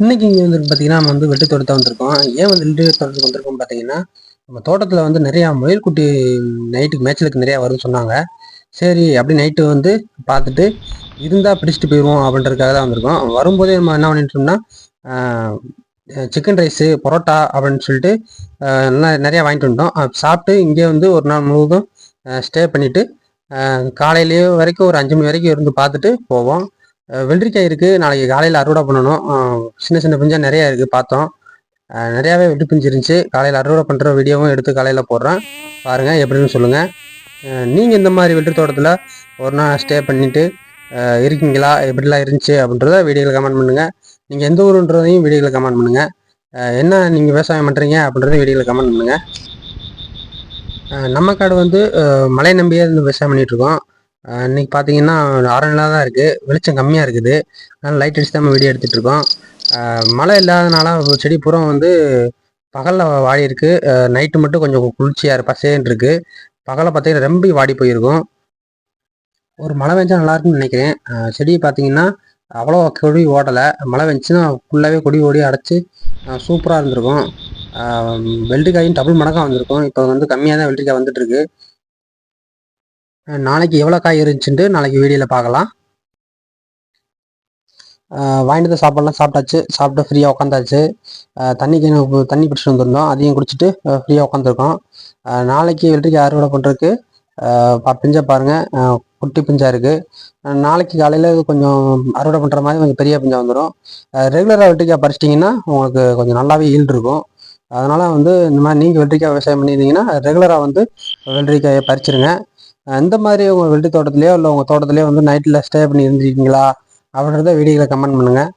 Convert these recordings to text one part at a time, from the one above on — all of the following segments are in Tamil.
இன்னைக்கு இங்கே வந்து பார்த்தீங்கன்னா நம்ம வந்து வெட்டு தோட்டத்தை வந்திருக்கோம். ஏன் வந்து வெட்டு தோட்டத்துக்கு வந்திருக்கோம் பார்த்தீங்கன்னா நம்ம தோட்டத்தில் வந்து நிறையா முயல்குட்டி நைட்டுக்கு மேய்ச்சலுக்கு நிறையா வரும்னு சொன்னாங்க. சரி அப்படி நைட்டு வந்து பார்த்துட்டு இருந்தால் பிடிச்சிட்டு போயிடுவோம் அப்படின்றதுக்காக தான் வந்திருக்கோம். வரும்போதே நம்ம என்ன பண்ணிட்டோம்னா சிக்கன் ரைஸு பரோட்டா அப்படின்னு சொல்லிட்டு நல்லா நிறையா வாங்கிட்டு வந்தோம் சாப்பிட்டு இங்கே வந்து ஒரு நாள் முழுவதும் ஸ்டே பண்ணிவிட்டு காலையிலேயே வரைக்கும் ஒரு அஞ்சு மணி வரைக்கும் இருந்து பார்த்துட்டு போவோம். வெள்ளரிக்காய் இருக்குது நாளைக்கு காலையில் அறுவடை பண்ணணும். சின்ன சின்ன பிஞ்சாக நிறையா இருக்குது பார்த்தோம். நிறையாவே வெட்டு பிஞ்சு இருந்துச்சு காலையில் அறுவடை பண்ணுற வீடியோவும் எடுத்து காலையில் போடுறேன். பாருங்கள் எப்படின்னு சொல்லுங்கள் நீங்கள் இந்த மாதிரி வெட்டு தோட்டத்தில் ஒரு நாள் ஸ்டே பண்ணிவிட்டு இருக்கீங்களா? எப்படிலாம் இருந்துச்சு அப்படின்றத வீடியோவில் கமெண்ட் பண்ணுங்கள் நீங்கள் எந்த ஊருன்றதையும் வீடியோவில் கமெண்ட் பண்ணுங்கள் என்ன நீங்கள் விவசாயம் பண்ணுறீங்க அப்படின்றத வீடியோவில் கமெண்ட் பண்ணுங்கள் நம்ம காடு வந்து மலை நம்பியே இருந்து விவசாயம் பண்ணிகிட்ருக்கோம் இன்னைக்கு பார்த்தீங்கன்னா அரை நிலாக தான் இருக்குது வெளிச்சம் கம்மியாக இருக்குது. அதனால் லைட் அடிச்சு தான் நம்ம வீடியோ எடுத்துகிட்டு இருக்கோம். மழை இல்லாதனால செடி பூரா வந்து பகலில் வாடி இருக்கு. நைட்டு மட்டும் கொஞ்சம் குளிர்ச்சியாக பசேன்னு இருக்கு. பகலை பார்த்தீங்கன்னா ரொம்ப வாடி போயிருக்கும். ஒரு மழை பெஞ்சா நல்லாயிருக்குன்னு நினைக்கிறேன். செடி பார்த்தீங்கன்னா அவ்வளோ கொடி ஓடலை. மழை பெஞ்சுன்னா ஃபுல்லாகவே கொடி ஓடி அடைச்சி சூப்பராக இருந்திருக்கும். வெள்ளரிக்காயும் டபுள் மடங்காக வந்திருக்கும். இப்போ வந்து கம்மியாக தான் வெள்ளரிக்காய் வந்துட்டுருக்கு நாளைக்கு எவ்வளோ காய் இருந்துச்சுன்ட்டு நாளைக்கு வீடியோவில் பார்க்கலாம். வாங்கிட்டு சாப்பாடுலாம். சாப்பிட்டாச்சு. சாப்பிட்டு ஃப்ரீயாக உட்காந்தாச்சு தண்ணி தண்ணி பிடிச்சிட்டு வந்திருந்தோம். அதையும் குடிச்சிட்டு ஃப்ரீயாக உட்காந்துருக்கோம் நாளைக்கு வெற்றிக்கு அறுவடை பண்ணுறதுக்கு பிஞ்சை பாருங்கள் குட்டி பிஞ்சாக இருக்குது நாளைக்கு காலையில் கொஞ்சம் அறுவடை பண்ணுற மாதிரி கொஞ்சம் பெரிய பிஞ்சாக வந்துடும் ரெகுலராக வெற்றிக்காய் பறிச்சிட்டிங்கன்னா உங்களுக்கு கொஞ்சம் நல்லாவே ஈல்டு இருக்கும் அதனால் வந்து இந்த மாதிரி நீங்கள் வெற்றிக்காய் விவசாயம் பண்ணியிருந்தீங்கன்னா ரெகுலராக வந்து வெள்ளரிக்காயை பறிச்சிருங்க. இந்த மாதிரி உங்கள் வெள்ளி தோட்டத்துலேயோ இல்லை உங்கள் தோட்டத்துலேயோ வந்து நைட்டில் ஸ்டே பண்ணி இருந்திருக்கீங்களா? அப்படின்றத வீடியோகளை கமெண்ட் பண்ணுங்கள்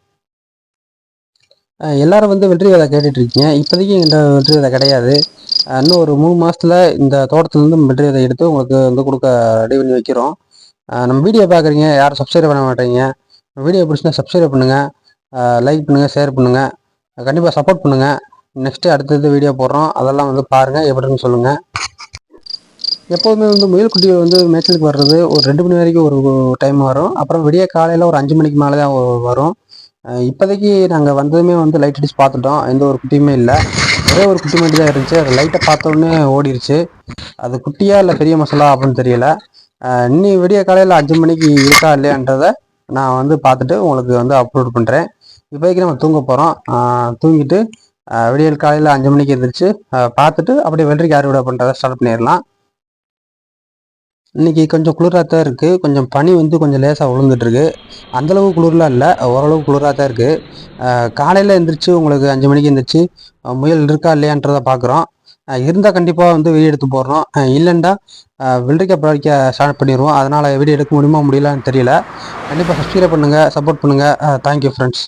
எல்லாரும் வந்து வெற்றி விதை கேட்டுட்டு இருக்கீங்க. இப்போதைக்கு எங்கிட்ட வெற்றி விதை கிடையாது. இன்னும் ஒரு மூணு மாதத்தில் இந்த தோட்டத்துலேருந்து வெற்றி விதை எடுத்து உங்களுக்கு வந்து கொடுக்க ரெடி பண்ணி வைக்கிறோம். நம்ம வீடியோ பார்க்குறீங்க யாரும் சப்ஸ்கிரைப் பண்ண மாட்டேங்க. வீடியோ பிடிச்சினா சப்ஸ்கிரைப் பண்ணுங்கள் லைக் பண்ணுங்கள் ஷேர் பண்ணுங்கள் கண்டிப்பாக சப்போர்ட் பண்ணுங்கள் நெக்ஸ்ட்டு அடுத்தது வீடியோ போடுறோம். அதெல்லாம் வந்து பாருங்கள் எப்படின்னு சொல்லுங்கள் எப்போதுமே வந்து முயல் குட்டிகள் வந்து மேய்ச்சலுக்கு வர்றது ஒரு ரெண்டு மணி வரைக்கும் ஒரு டைம் வரும். அப்புறம் விடிய காலையில் ஒரு அஞ்சு மணிக்கு மேலே தான் வரும். இப்போதைக்கு நாங்கள் வந்ததுமே வந்து லைட் அடிச்சு பார்த்துட்டோம். எந்த ஒரு குட்டியுமே இல்லை. ஒரே ஒரு குட்டி மட்டும் தான் இருந்துச்சு. அது லைட்டை பார்த்தோன்னே ஓடிடுச்சு அது குட்டியா இல்லை பெரிய மசாலா அப்படின்னு தெரியல. இன்னி விடிய காலையில் அஞ்சு மணிக்கு இருக்கா இல்லையான்றதை நான் வந்து பார்த்துட்டு உங்களுக்கு வந்து அப்லோட் பண்ணுறேன் இப்போதைக்கு நம்ம தூங்க போகிறோம் தூங்கிட்டு விடியல் காலையில் அஞ்சு மணிக்கு எழுந்திரிச்சு பார்த்துட்டு அப்படியே வெள்ளரிக்கு அறுவடை பண்ணுறதை ஸ்டார்ட் பண்ணிடலாம். இன்னைக்கு கொஞ்சம் குளிராக தான் இருக்குது கொஞ்சம் பனி வந்து கொஞ்சம் லேசாக விழுந்துட்டுருக்கு அந்தளவு குளிர்லாம் இல்லை. ஓரளவு குளிராக தான் இருக்குது காலையில் எழுந்திரிச்சு உங்களுக்கு அஞ்சு மணிக்கு எழுந்திரிச்சு முயல் இருக்கா இல்லையான்றதை பார்க்குறோம் இருந்தால் கண்டிப்பாக வந்து வீடியோ எடுத்து போடுறோம். இல்லைண்டா வெள்ளரிக்காய் பறிக்க ஸ்டார்ட் பண்ணிடுவோம். அதனால் வீடியோ எடுக்க முடியுமா முடியலான்னு தெரியல. கண்டிப்பாக சப்ஸ்கிரைப் பண்ணுங்கள் சப்போர்ட் பண்ணுங்கள் தேங்க்யூ ஃப்ரெண்ட்ஸ்